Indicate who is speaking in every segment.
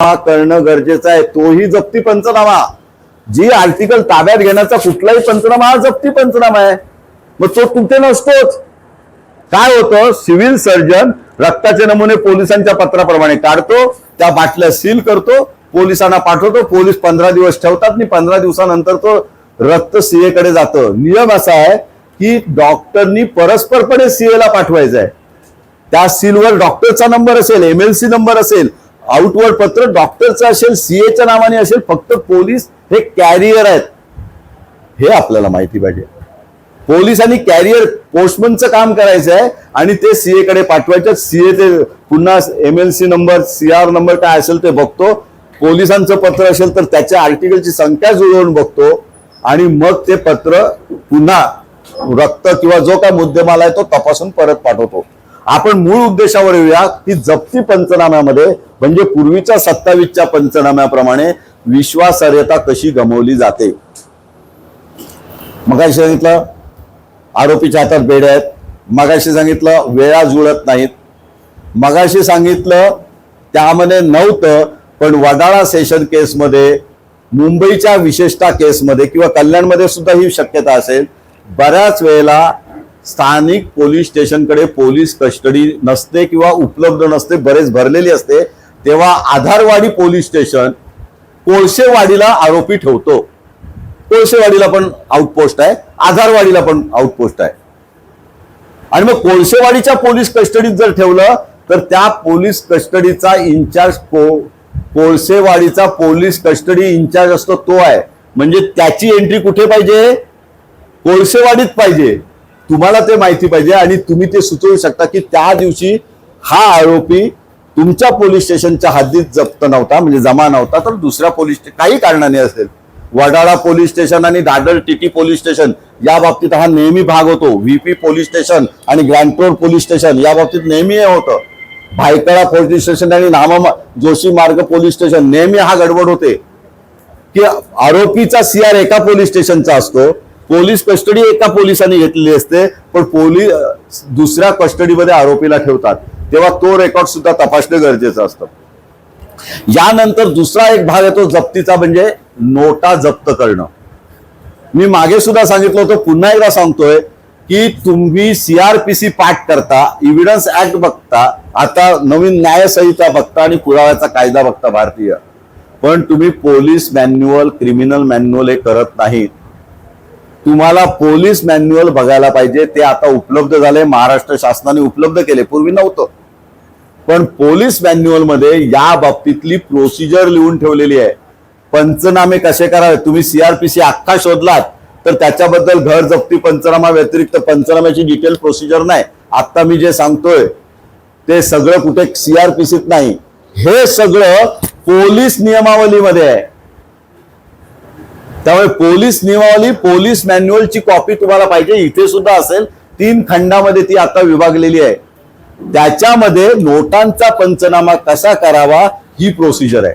Speaker 1: करणं गरजेचं आहे. तोही जप्ती पंचनामा. जी आर्टिकल ताब्यात घेण्याचा कुठलाही पंचनामा हा जप्ती पंचनामा आहे. मग तो कुठे नसतोच. काय होतं? सिव्हिल सर्जन रक्ताचे नमुने पोलिसांच्या पत्राप्रमाणे काढतो त्या बाटल्या सील करतो पोलिसांना पाठवतो पोलीस पंधरा दिवस ठेवतात आणि पंधरा दिवसानंतर तो रक्त सीए कडे जातं. नियम असा आहे की डॉक्टरनी परस्परपणे सीए ला पाठवायचं आहे त्या सीलवर डॉक्टरचा नंबर असेल एमएलसी नंबर असेल आउटवर्ड पत्र डॉक्टरचं असेल सीएच्या नावाने असेल फक्त पोलीस हे कॅरियर आहेत. हे आपल्याला माहिती पाहिजे. पोलीस आणि कॅरियर पोस्टमनचं काम करायचं आहे आणि ते सीए कडे पाठवायचं. सीए ते पुन्हा MLC number C R number काय असेल ते बघतो. पोलिसांचं पत्र असेल तर त्याच्या आर्टिकलची संख्या जुळवून बघतो. आणि मग ते पत्र पुन्हा रक्त किंवा जो काय मुद्देमाल आहे तो तपासून परत पाठवतो. आपण मूळ उद्देशावर येऊया की जप्ती पंचनाम्यामध्ये म्हणजे पूर्वीच्या सत्तावीसच्या पंचनाम्याप्रमाणे विश्वासार्हता कशी गमावली जाते. मगाशी सांगितलं आरोपीच्या हातात बेड आहेत. मगाशी सांगितलं वेळा जुळत नाहीत. मगाशी सांगितलं त्यामध्ये नव्हतं पण वडाळा सेशन केसमध्ये मुंबईच्या विशेषता केसमध्ये किंवा कल्याणमध्ये सुद्धा ही शक्यता असेल. बऱ्याच वेळेला स्थानिक पोलीस स्टेशनकडे पोलीस कस्टडी नसते किंवा उपलब्ध नसते बरेच भरलेली असते तेव्हा आधारवाडी पोलीस स्टेशन कोळशेवाडीला आरोपी ठेवतो. कोळशेवाडीला पण आउटपोस्ट आहे आधारवाडीला पण आउटपोस्ट आहे. आणि मग कोळशेवाडीच्या पोलीस कस्टडीत जर ठेवलं तर त्या पोलीस कस्टडीचा इन्चार्ज को कोळसेवाडीचा पोलीस कस्टडी इन्चार्ज असतो तो आहे. म्हणजे त्याची एंट्री कुठे पाहिजे? कोळसेवाडीत पाहिजे. तुम्हाला ते माहिती पाहिजे आणि तुम्ही ते सुचवू शकता की त्या दिवशी हा आरोपी तुमच्या पोलीस स्टेशनच्या हद्दीत जप्त नव्हता म्हणजे जमा नव्हता तर दुसऱ्या पोलीस काही कारणाने असेल. वडाळा पोलीस स्टेशन आणि दादर टीटी पोलीस स्टेशन या बाबतीत हा नेहमी भाग होतो. व्हीपी पोलीस स्टेशन आणि ग्रँटोर पोलीस स्टेशन या बाबतीत नेहमी हे होतं. भायखळा पोलीस स्टेशन आणि नामा जोशी मार्ग पोलीस स्टेशन नेहमी हा गडबड होते. की आरोपीचा सीआर एका पोलीस स्टेशनचा असतो पोलीस कस्टडी एका पोलिसांनी घेतलेली असते पण पोलीस दुसऱ्या कस्टडीमध्ये आरोपीला ठेवतात. तेव्हा तो रेकॉर्ड सुद्धा तपासणं गरजेचं असतं. यानंतर दुसरा एक भाग येतो जप्तीचा म्हणजे नोटा जप्त करणं. मी मागे सुद्धा सांगितलं होतं पुन्हा एकदा सांगतोय की तुम्ही सीआरपीसी पाठ करता इव्हिडन्स ऍक्ट बघता आता नवीन न्यायसंहिता बघता आणि पुराव्याचा कायदा बघता भारतीय. पण तुम्ही पोलीस मॅन्युअल क्रिमिनल मॅन्युअल हे करत नाहीत. तुम्हाला पोलीस मॅन्युअल बघायला पाहिजे. ते आता उपलब्ध झाले महाराष्ट्र शासनाने उपलब्ध केले पूर्वी नव्हतं. पण पोलीस मॅन्युअलमध्ये या बाबतीतली प्रोसिजर लिहून ठेवलेली आहे. पंचनामे कसे करावे? तुम्ही सीआरपीसी अख्खा शोधलात तर त्याच्याबद्दल घर जप्ती पंचनामा व्यतिरिक्त पंचनाम्याची डिटेल प्रोसिजर नाही. आता मी जे सांगतोय ते सगळं कुठे सीआरपीसीत नाही. हे सगळं पोलीस नियमावलीमध्ये आहे. त्यामुळे पोलीस नियमावली पोलीस मॅन्युअलची कॉपी तुम्हाला पाहिजे. इथे सुद्धा असेल तीन खंडामध्ये ती आता विभागलेली आहे. त्याच्यामध्ये नोटांचा पंचनामा कसा करावा ही प्रोसिजर आहे.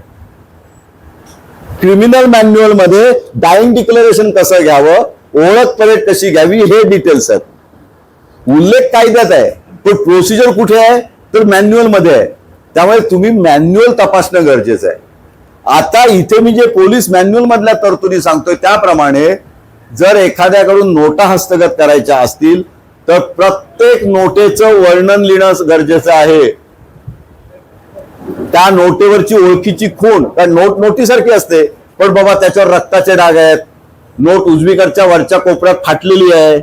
Speaker 1: क्रिमिनल मॅन्युअलमध्ये डाईंग डिक्लेरेशन कसं घ्यावं ओळख परेड कशी घ्यावी हे डिटेल्स आहेत. उल्लेख कायद्यात आहे पण प्रोसिजर कुठे आहे तर मॅन्युअलमध्ये आहे. त्यामुळे तुम्ही मॅन्युअल तपासणं गरजेचं आहे. आता इथे मी जे पोलीस मॅन्युअल मधल्या तरतुदी सांगतोय त्याप्रमाणे जर एखाद्याकडून नोटा हस्तगत करायच्या असतील तर प्रत्येक नोटेचं वर्णन लिहिणं गरजेचं आहे. त्या नोटेवरची ओळखीची खूण कारण नोट नोटीसारखी असते पण बाबा त्याच्यावर रक्ताचे डाग आहेत नोट उजवीकडच्या वरच्या कोपऱ्यात फाटलेली आहे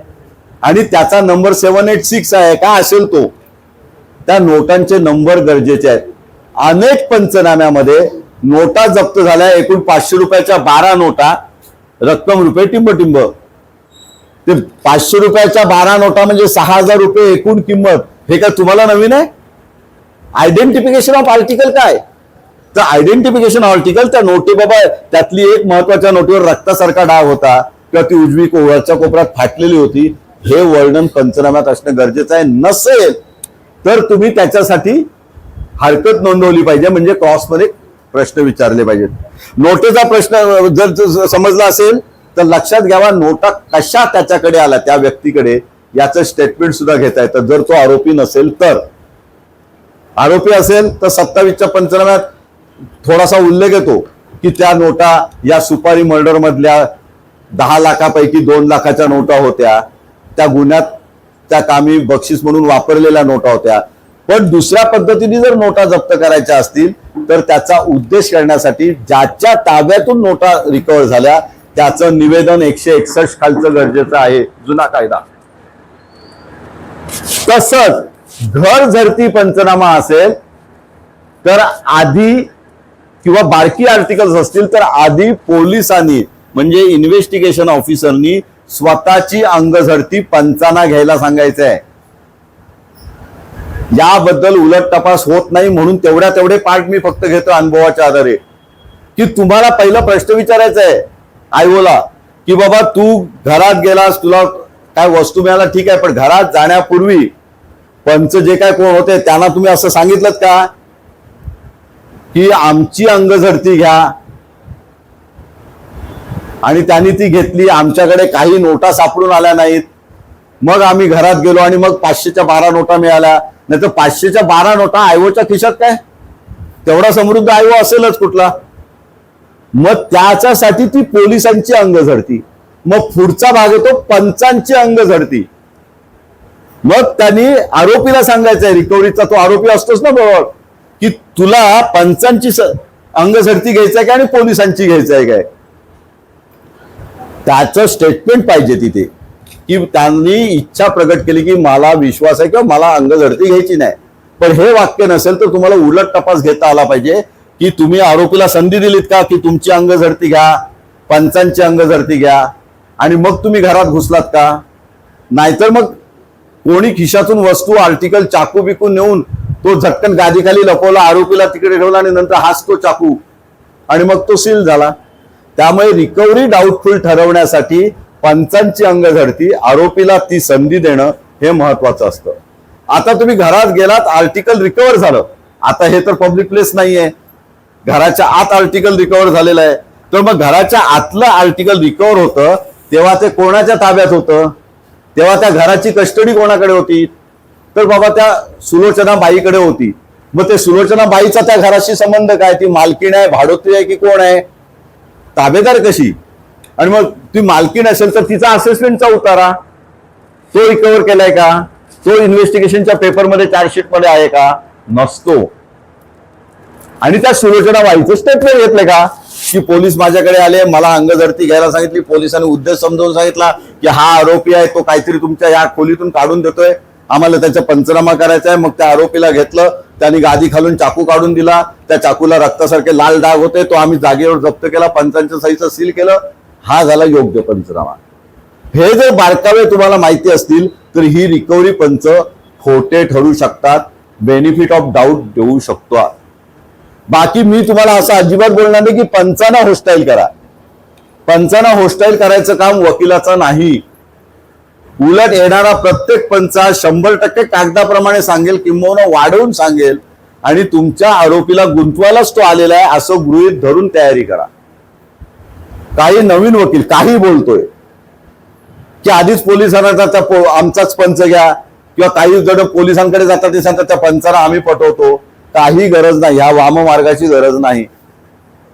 Speaker 1: आणि त्याचा नंबर सेवन एट सिक्स आहे का असेल तो. त्या नोटांचे नंबर गरजेचे आहेत. अनेक पंचनाम्यामध्ये नोटा जप्त झाल्या एकूण पाचशे रुपयाच्या बारा नोटा रक्कम रुपये टिंबटिंब. ते पाचशे रुपयाच्या बारा नोटा म्हणजे सहा हजार रुपये एकूण किंमत. हे काय तुम्हाला नवीन आहे? आयडेंटिफिकेशन ऑफ आर्टिकल काय? तर आयडेंटिफिकेशन आर्टिकल त्या नोटी बाबा त्यातली एक महत्त्वाच्या नोटीवर रक्तासारखा डाग होता किंवा ती उजवी कोवळच्या कोपऱ्यात फाटलेली होती. हे वर्णन पंचनाम्यात असणं गरजेचं आहे. नसेल तर तुम्ही त्याच्यासाठी हरकत नोंदवली पाहिजे. म्हणजे क्रॉसमध्ये प्रश्न विचारले पाहिजेत. नोटेचा प्रश्न जर समजला असेल तर लक्षात घ्यावा नोटा कशा त्याच्याकडे आला त्या व्यक्तीकडे याचं स्टेटमेंट सुद्धा घेता येतं. जर तो आरोपी नसेल तर. आरोपी असेल तर सत्तावीसच्या पंचनाम्यात थोडासा उल्लेख येतो की त्या नोटा या सुपारी मर्डर मधल्या दहा लाखापैकी दोन लाखाच्या नोटा होत्या. त्या गुन्ह्यात त्या कामी बक्षीस म्हणून वापरलेल्या नोटा होत्या. पण दुसऱ्या पद्धतीने जर नोटा जप्त करायच्या असतील तर त्याचा उद्देश करण्यासाठी ज्याच्या ताब्यातून नोटा रिकवर झाल्या त्याचं निवेदन एकशे एकसष्ट खालचं गरजेचं आहे जुना कायदा. तसंच घर झरती पंचनामा असेल तर आधी किंवा बारकी आर्टिकल्स असतील तर आधी पोलिसांनी म्हणजे इन्व्हेस्टिगेशन ऑफिसरनी स्वतःची अंगझडती पंचाना घ्यायला सांगायचं आहे याबद्दल उलट तपास होत नाही म्हणून तेवढ्या तेवढे पार्ट मी फक्त घेतो अनुभवाच्या आधारे. की तुम्हाला पहिला प्रश्न विचारायचा आहे आयोला की बाबा तू घरात गेलास तुला काय वस्तू मिळाला ठीक आहे पण घरात जाण्यापूर्वी पंच जे काय कोण होते त्यांना तुम्ही असं सांगितलं का? की आमची अंगझडती घ्या. आणि त्यांनी ती घेतली आमच्याकडे काही नोटा सापडून आल्या नाहीत. मग आम्ही घरात गेलो आणि मग पाचशेच्या बारा नोटा मिळाल्या. नाही तर पाचशेच्या बारा नोटा आयओच्या खिशात काय? तेवढा समृद्ध आयओ असेलच कुठला. मग त्याच्यासाठी ती पोलिसांची अंग झडती. मग पुढचा भाग येतो पंचांची अंग झडती. मग त्यांनी आरोपीला सांगायचंय रिकव्हरीचा तो आरोपी असतोच ना बरोबर की तुला पंचांची अंग झडती घ्यायचं आहे काय आणि पोलिसांची घ्यायचं आहे काय? त्याचं स्टेटमेंट पाहिजे तिथे. की त्यांनी इच्छा प्रकट केली की मला विश्वास आहे किंवा मला अंग झडती घ्यायची नाही. पण हे वाक्य नसेल तर तुम्हाला उलट तपास घेता आला पाहिजे की तुम्ही आरोपीला संधी दिलीत का की तुमची अंग झडती घ्या पंचांची अंग झडती घ्या आणि मग तुम्ही घरात घुसलात का? नाहीतर मग कोणी खिशातून वस्तू आर्टिकल चाकू बिकू नेऊन तो झटकन गादीखाली लपवला आरोपीला तिकडे ठेवला आणि नंतर हाच तो चाकू. आणि मग तो सील झाला. त्यामुळे रिकव्हरी डाऊटफुल ठरवण्यासाठी पंचांची अंग झडती आरोपीला ती संधी देणं हे महत्वाचं असतं. आता तुम्ही घरात गेलात आर्टिकल रिकव्हर झालं. आता हे तर पब्लिक प्लेस नाहीये. घराच्या आत आर्टिकल रिकव्हर झालेलं आहे. तर मग घराच्या आतलं आर्टिकल रिकव्हर होतं तेव्हा ते कोणाच्या ताब्यात होतं? तेव्हा त्या घराची कस्टडी कोणाकडे होती? तर बाबा त्या सुलोचना बाईकडे होती. मग ते सुलोचना बाईचा त्या घराशी संबंध काय? ती मालकीण आहे भाडोत्री आहे की कोण आहे? ताबेदार कशी? आणि मग ती मालकीण असेल तर तिचा असेसमेंटचा उतारा. तो रिकव्हर केलाय का? तो इन्व्हेस्टिगेशनच्या पेपरमध्ये चार्जशीटमध्ये आहे का? नसतो. आणि त्या सुलोचना व्हायचं स्टेटमेंट घेतलं का? की पोलीस माझ्याकडे आले मला अंगझडती घ्यायला सांगितली पोलिसांनी उद्देश समजावून सांगितला की हा आरोपी आहे तो काहीतरी तुमच्या या खोलीतून काढून देतोय. आम्हाला त्याचा पंचनामा करायचा आहे. मग त्या आरोपीला घेतलं. त्यांनी गादी खालून चाकू काढून दिला. त्या चाकूला रक्तासारखे लाल डाग होते. तो आम्ही जागेवर जप्त केला. पंचांच्या सहीचं सील केलं. हा झाला योग्य पंचनामा. हे जर बारकावे तुम्हाला माहिती असतील तर ही रिकव्हरी पंच खोटे ठरू शकतात बेनिफिट ऑफ डाऊट देऊ शकतो बाकी मी तुम्हाला असं अजिबात बोलणार नाही की पंचांना होस्टाईल करा. पंचांना होस्टाईल करायचं काम वकिलाचं नाही. उलट येणारा प्रत्येक पंच शंभर टक्के कागदाप्रमाणे सांगेल किंबहुना वाढवून सांगेल आणि तुमच्या आरोपीला गुंतवायलाच तो आलेला आहे असं गृहीत धरून तयारी करा. काही नवीन वकील काही बोलतोय. की आधीच पोलिसांना जाता आमचाच पंच घ्या. किंवा काही जण पोलिसांकडे जातात ते सांगतात त्या पंचाला आम्ही पटवतो. काही गरज नाही ह्या वाममार्गाची गरज नाही.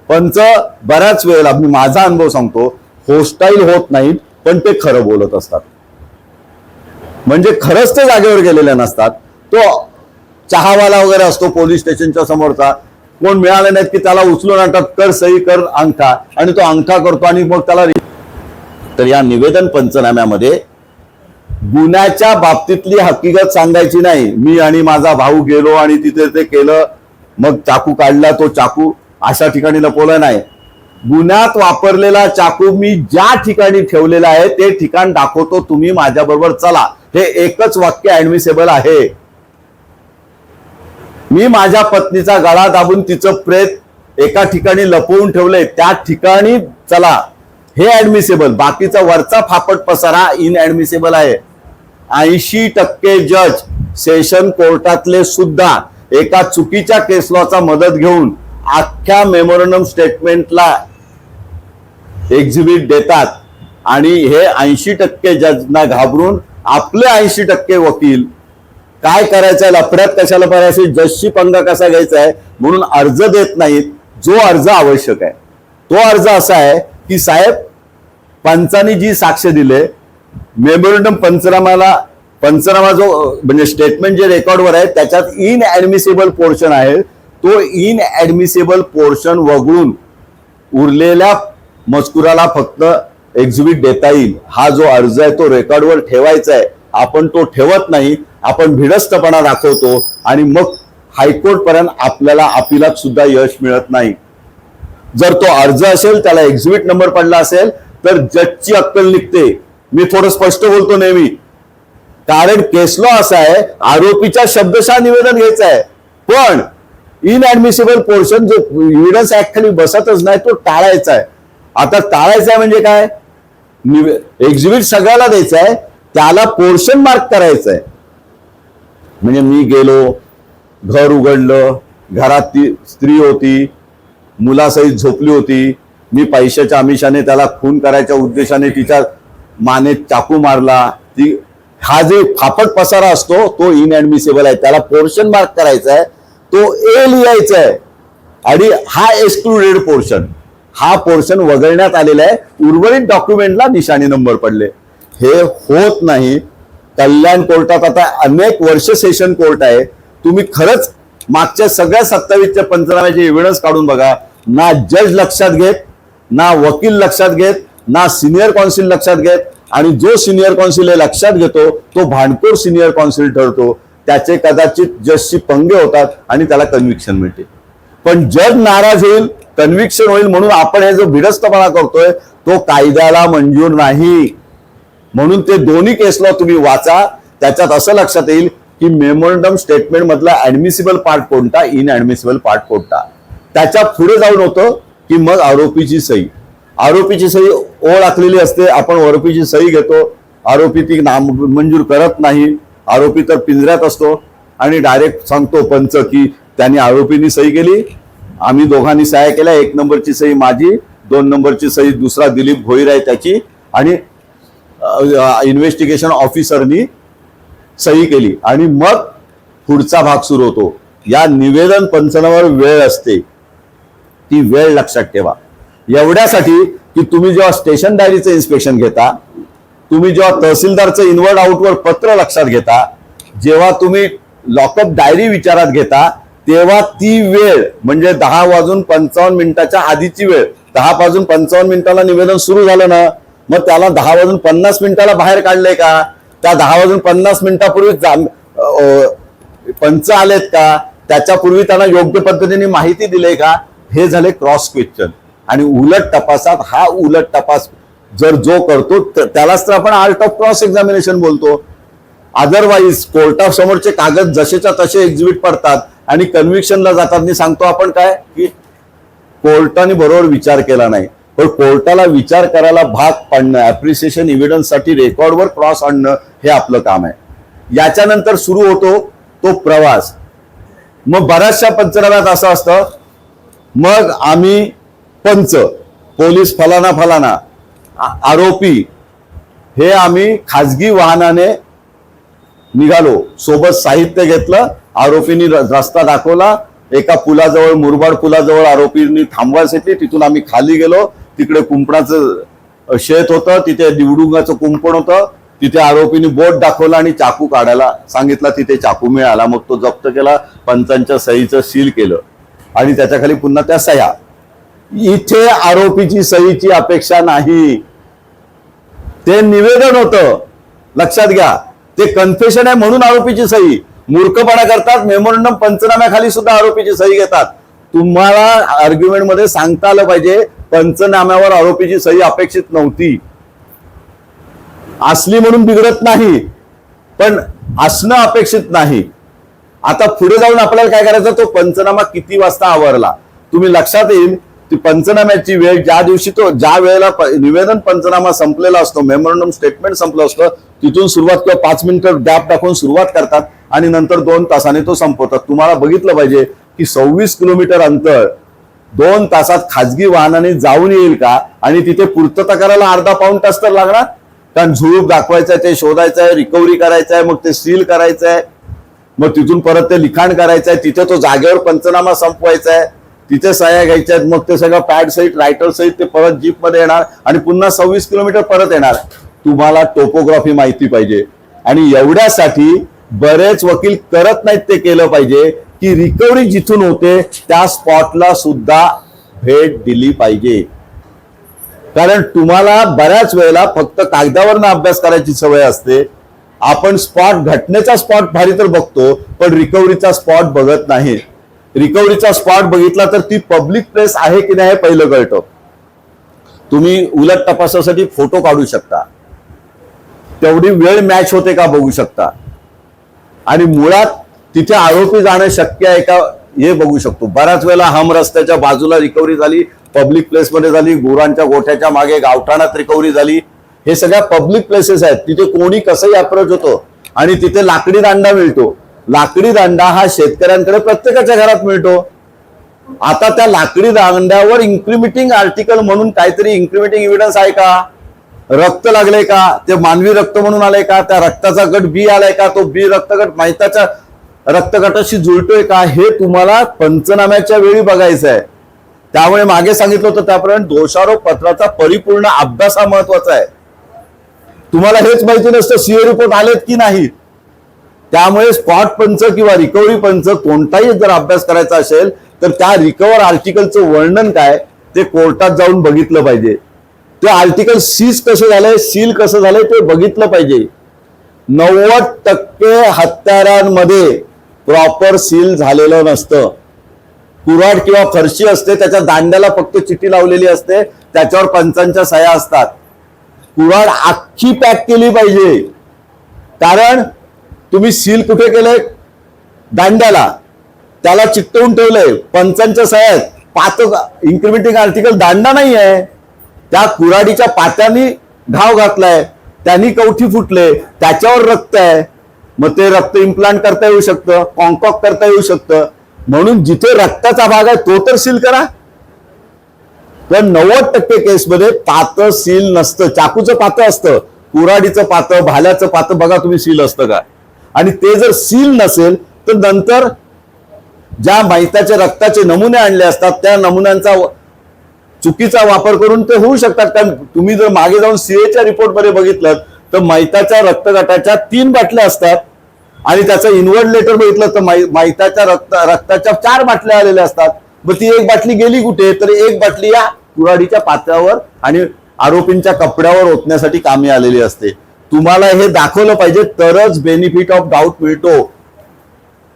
Speaker 1: पंच बऱ्याच वेळेला मी माझा अनुभव सांगतो होस्टाईल होत नाहीत पण ते खरं बोलत असतात. म्हणजे खरंच ते जागेवर गेलेले नसतात. तो चहावाला वगैरे असतो पोलीस स्टेशनच्या समोरचा कोण मिळाले नाहीत की त्याला उचलून आणतात कर सही कर अंगठा. आणि तो अंगठा करतो आणि मग त्याला तर या निवेदन पंचनाम्यामध्ये गुन्ह्याच्या बाबतीतली हकीकत सांगायची नाही. मी आणि माझा भाऊ गेलो आणि तिथे ते केलं मग चाकू काढला तो चाकू. अशा ठिकाणी लपवला नाही. गुन्ह्यात वापरलेला चाकू मी ज्या ठिकाणी ठेवलेला आहे ते ठिकाण दाखवतो. तुम्ही माझ्या बरोबर चला. हे एकच वाक्य ऍडमिसेबल आहे. मी माझ्या पत्नीचा गळा दाबून तिचं प्रेत एका ठिकाणी लपवून ठेवलंय. त्या ठिकाणी चला हे ऍडमिसेबल बाकीचा वरचा फापट पसारा इनऍडमिसेबल आहे. ऐंशी टक्के जज सेशन कोर्टातले सुद्धा एका चुकीच्या केस लॉचा मदत घेऊन अख्ख्या मेमोरंडम स्टेटमेंटला एक्झिबिट देतात. आणि हे ऐंशी टक्के जजना घाबरून आपले ऐंशी टक्के वकील काय करायचंय? लफड्यात कशाला पडायची? जशी पंगा कसा घ्यायचा आहे म्हणून अर्ज देत नाहीत. जो अर्ज आवश्यक आहे. तो अर्ज असा आहे की साहेब पंचांनी जी साक्ष दिले मेमोरंडम पंचनामाला पंचनामा जो म्हणजे स्टेटमेंट जे रेकॉर्डवर आहे त्याच्यात इन ऍडमिसेबल पोर्शन आहे. तो इन ऍडमिसेबल पोर्शन वगळून उरलेल्या मजकुराला फक्त एक्झिबिट देता येईल. हा जो अर्ज आहे तो रेकॉर्डवर ठेवायचा आहे आपण तो ठेवत नाही. आपण भिडस्तपणा दाखवतो आणि मग हायकोर्ट पर्यंत आपल्याला अपिलात सुद्धा यश मिळत नाही. जर तो अर्ज असेल त्याला एक्झिबिट नंबर पडला असेल तर जजची अक्कल निघते. मी थोडं स्पष्ट बोलतो नेहमी. कारण केस लॉ असा आहे आरोपीच्या शब्दशः निवेदन घ्यायचं आहे. पण इनऍडमिसिबल पोर्शन जो इव्हिडन्स ऍक्ट खाली बसतच नाही तो टाळायचा आहे. आता टाळायचा आहे म्हणजे काय? एक्झिबिट सगळ्याला द्यायचा आहे त्याला पोर्शन मार्क करायचं आहे. म्हणजे मी गेलो घर उघडलं घरात ती स्त्री होती मुलासहित झोपली होती. मी पैशाच्या आमिषाने त्याला खून करायच्या उद्देशाने तिच्या मानेत चाकू मारला. ती हा जे फापट पसारा असतो तो इनऍडमिसेबल आहे. त्याला पोर्शन मार्क करायचा आहे. तो ए लिहायचा आहे. आणि हा एक्सक्लुडेड पोर्शन हा पोर्शन वगळण्यात आलेला आहे. उर्वरित डॉक्युमेंटला निशाणी नंबर पडले. हे होत नाही. कल्याण कोर्टात आता अनेक वर्ष सेशन कोर्ट आहे. तुम्ही खरंच मागच्या सगळ्या सत्तावीसच्या पंचनाम्याचे एव्हिडन्स काढून बघा ना जज लक्षात घेत ना वकील लक्षात घेत ना सिनियर कौन्सिल लक्षात घेत आणि जो सिनियर कौन्सिल हे लक्षात घेतो तो भांडकोर सिनियर कौन्सिल ठरतो. त्याचे कदाचित जजशी पंगे होतात आणि त्याला कन्व्हिक्शन मिळते. पण जज नाराज होईल कन्व्हिक्शन होईल म्हणून आपण हे जो भिडस्तपणा करतोय तो कायद्याला मंजूर नाही. म्हणून ते दोन्ही केसला तुम्ही वाचा. त्याच्यात असं लक्षात येईल की मेमोरंडम स्टेटमेंट मधला ऍडमिसिबल पार्ट कोणता? इनऍडमिसिबल पार्ट कोणता? त्याच्या पुढे जाऊन होतं की मग आरोपीची सही. आरोपीची सही ओळ आखलेली असते. आपण आरोपीची सही घेतो. आरोपी ती नाम मंजूर करत नाही. आरोपी तर पिंजऱ्यात असतो. आणि डायरेक्ट सांगतो पंच की त्यांनी आरोपींनी सही केली. आम्ही दोघांनी सह्या केल्या. एक नंबरची सही माझी दोन नंबरची सही दुसरा दिलीप भोईर आहे त्याची. आणि इन्व्हेस्टिगेशन ऑफिसरनी सही केली. आणि मग पुढचा भाग सुरू होतो. या निवेदन पंचनावर वेळ असते. ती वेळ लक्षात ठेवा. एवढ्यासाठी की तुम्ही जेव्हा स्टेशन डायरीचं इन्स्पेक्शन घेता तुम्ही जेव्हा तहसीलदारचं इनवर्ड आउटवर पत्र लक्षात घेता जेव्हा तुम्ही लॉकअप डायरी विचारात घेता तेव्हा ती वेळ म्हणजे दहा वाजून पंचावन्न मिनिटाच्या आधीची वेळ दहा वाजून पंचावन्न मिनिटाला निवेदन सुरू झालं ना मग त्याला दहा वाजून पन्नास मिनिटाला बाहेर काढलंय का? त्या दहा वाजून पन्नास मिनिटापूर्वी पंच आलेत का? त्याच्यापूर्वी त्यांना योग्य पद्धतीने माहिती दिली का? हे झाले क्रॉस क्वेश्चन आणि उलट तपासात हा उलट तपास जर जो करतो त्यालाच तर आपण आर्ट ऑफ क्रॉस एक्झामिनेशन बोलतो. अदरवाईज कोर्टासमोरचे कागद जसेच्या तसे एक्झिबिट पडतात आणि कन्व्हिक्शनला जातात. सांगतो आपण काय? की कोर्टाने बरोबर विचार केला नाही. पण कोर्टाला विचार करायला भाग पाडणं अप्रिसिएशन इव्हिडन्ससाठी रेकॉर्डवर क्रॉस आणणं हे आपलं काम आहे. याच्यानंतर सुरू होतो तो प्रवास. मग बऱ्याचशा पंचनाम्यात असं असतं मग आम्ही पंच पोलीस फलाना फलाना आरोपी हे आम्ही खाजगी वाहनाने निघालो. सोबत साहित्य घेतलं आरोपींनी र- रस्ता दाखवला एका पुलाजवळ मुरबाड पुलाजवळ आरोपींनी थांबवायसाठी तिथून आम्ही खाली गेलो तिकडे कुंपणाचं शेत होतं तिथे निवडुंगाचं कुंपण होतं तिथे आरोपींनी बोट दाखवला आणि चाकू काढायला सांगितला तिथे चाकू मिळाला. मग तो जप्त केला पंचांच्या सहीचं सील केलं. आणि त्याच्याखाली पुन्हा त्या सह्या. इथे आरोपीची सहीची अपेक्षा नाही. ते निवेदन होतं. लक्षात घ्या. ते कन्फेशन आहे म्हणून आरोपीची सही. मूर्खपणा करतात मेमोरंडम पंचनाम्याखाली सुद्धा आरोपीची सही घेतात. तुम्हाला आर्ग्युमेंटमध्ये सांगता आलं पाहिजे पंचनाम्यावर आरोपीची सही अपेक्षित नव्हती. असली म्हणून बिघडत नाही पण असणं अपेक्षित नाही. आता पुढे जाऊन आपल्याला काय करायचं? तो पंचनामा किती वाजता आवरला? तुम्ही लक्षात येईल ती पंचनाम्याची वेळ ज्या दिवशी तो ज्या वेळेला निवेदन पंचनामा संपलेला असतो मेमोरंडम स्टेटमेंट संपलं असतं तिथून सुरुवात किंवा पाच मिनिटं गॅप टाकून सुरुवात करतात आणि नंतर दोन तासाने तो संपवतात. तुम्हाला बघितलं पाहिजे की सव्वीस किलोमीटर अंतर दोन तासात खाजगी वाहनाने जाऊन येईल का? आणि तिथे पूर्तता करायला अर्धा पाऊण तास तर लागणार? कारण झुळूक दाखवायचं आहे ते शोधायचं आहे रिकव्हरी करायचं आहे मग ते सील करायचं आहे मग तिथून परत ते लिखाण करायचं आहे तिथे तो जागेवर पंचनामा संपवायचा आहे तिथे सह्या घ्यायच्या आहेत मग ते सगळं पॅड सहित रायटर सहित ते परत जीपमध्ये येणार आणि पुन्हा सव्वीस किलोमीटर परत येणार. तुम्हाला टोपोग्राफी माहिती पाहिजे. आणि एवढ्यासाठी बरेच वकील करत नाहीत ते केलं पाहिजे. की रिकव्हरी जिथून होते त्या स्पॉटला सुद्धा भेट दिली पाहिजे. कारण तुम्हाला बऱ्याच वेळेला फक्त कागदावरनं अभ्यास करायची सवय असते. आपण स्पॉट घटनेचा स्पॉट भारी तर बघतो पण रिकव्हरीचा स्पॉट बघत नाही. रिकव्हरीचा स्पॉट बघितला तर ती पब्लिक प्लेस आहे की नाही हे पहिलं कळतं. तुम्ही उलट तपासासाठी फोटो काढू शकता. तेवढी वेळ मॅच होते का बघू शकता. आणि मुळात तिथे आरोपी जाणं शक्य आहे का हे बघू शकतो. बऱ्याच वेळेला हम रस्त्याच्या बाजूला रिकव्हरी झाली पब्लिक प्लेसमध्ये झाली गुरांच्या गोठ्याच्या मागे गावठाणात रिकव्हरी झाली. हे सगळ्या पब्लिक प्लेसेस आहेत. तिथे कोणी कसंही अप्रोच होतो आणि तिथे लाकडी दांडा मिळतो. लाकडी दांडा हा शेतकऱ्यांकडे प्रत्येकाच्या घरात मिळतो. आता त्या लाकडी दांड्यावर इन्क्रिमिटिंग आर्टिकल म्हणून काहीतरी इन्क्रिमिटिंग एव्हिडन्स आहे का? रक्त लागले का? ते मानवी रक्त म्हणून आलंय का? त्या रक्ताचा गट बी आलाय का? तो बी रक्तगट माहिताच्या रक्तगटाशी जुळतोय का हे तुम्हाला पंचनाम्याच्या वेळी बघायचं आहे. त्यामुळे मागे सांगितलं होतं त्याप्रमाणे दोषारोप पत्राचा परिपूर्ण अभ्यास हा महत्त्वाचा आहे. तुम्हाला हेच माहिती नसतं सीए रिपोर्ट आलेत की नाहीत त्यामुळे स्पॉट पंच किंवा रिकव्हरी पंच कोणताही जर अभ्यास करायचा असेल तर त्या रिकव्हर आर्टिकलचं वर्णन काय ते कोर्टात जाऊन बघितलं पाहिजे. ते आर्टिकल सीज कसं झालंय सील कसं झालंय ते बघितलं पाहिजे. नव्वद टक्के हत्यारांमध्ये प्रॉपर सील झालेलं नसतं. कुऱ्हाड किंवा फरशी असते त्याच्या दांड्याला फक्त चिठी लावलेली असते त्याच्यावर पंचांच्या सह्या असतात. कुऱ्हाड अख्खी पॅक केली पाहिजे. कारण तुम्ही सील कुठे केलंय? दांड्याला. त्याला चिकटवून ठेवलंय. पंचांच्या सह्यात पात इन्क्रिमेंटिंग आर्टिकल दांडा नाही आहे त्या कुऱ्हाडीच्या पात्यानी घाव घातलाय. त्यांनी कवठी फुटले. त्याच्यावर रक्त आहे. मग ते रक्त इम्प्लांट करता येऊ शकतं कॉन्कॉक करता येऊ शकतं. म्हणून जिथे रक्ताचा भाग आहे तो तर सील करा. तर नव्वद टक्के केसमध्ये पातं सील नसतं. चाकूचं पातं असतं कुराडीचं पातं भाल्याचं पातं बघा तुम्ही सील असतं का? आणि ते जर सील नसेल तर नंतर ज्या माहिताचे रक्ताचे नमुने आणले असतात त्या नमुन्यांचा चुकीचा वापर करून ते होऊ शकतात. कारण तुम्ही जर मागे जाऊन सीएच्या रिपोर्टमध्ये बघितलं तर मैताच्या रक्तगटाच्या तीन बाटल्या असतात आणि त्याचं इन्वर्ड लेटर बघितलं तर मैताच्या रक्त रक्ताच्या चार बाटल्या आलेल्या असतात. मग ती एक बाटली गेली कुठे? तर एक बाटली या कुराडीच्या पात्यावर आणि आरोपींच्या कपड्यावर ओतण्यासाठी कामी आलेली असते. तुम्हाला हे दाखवलं पाहिजे तरच बेनिफिट ऑफ डाऊट मिळतो.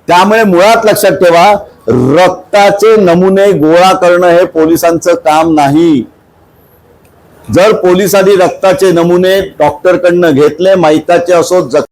Speaker 1: त्यामुळे मुळात लक्षात ठेवा रक्ताचे नमुने गोळा करणं हे पोलिसांचं काम नाही. जर पोलिसांनी रक्ताचे नमुने डॉक्टरकडनं घेतले माहिताचे असो जख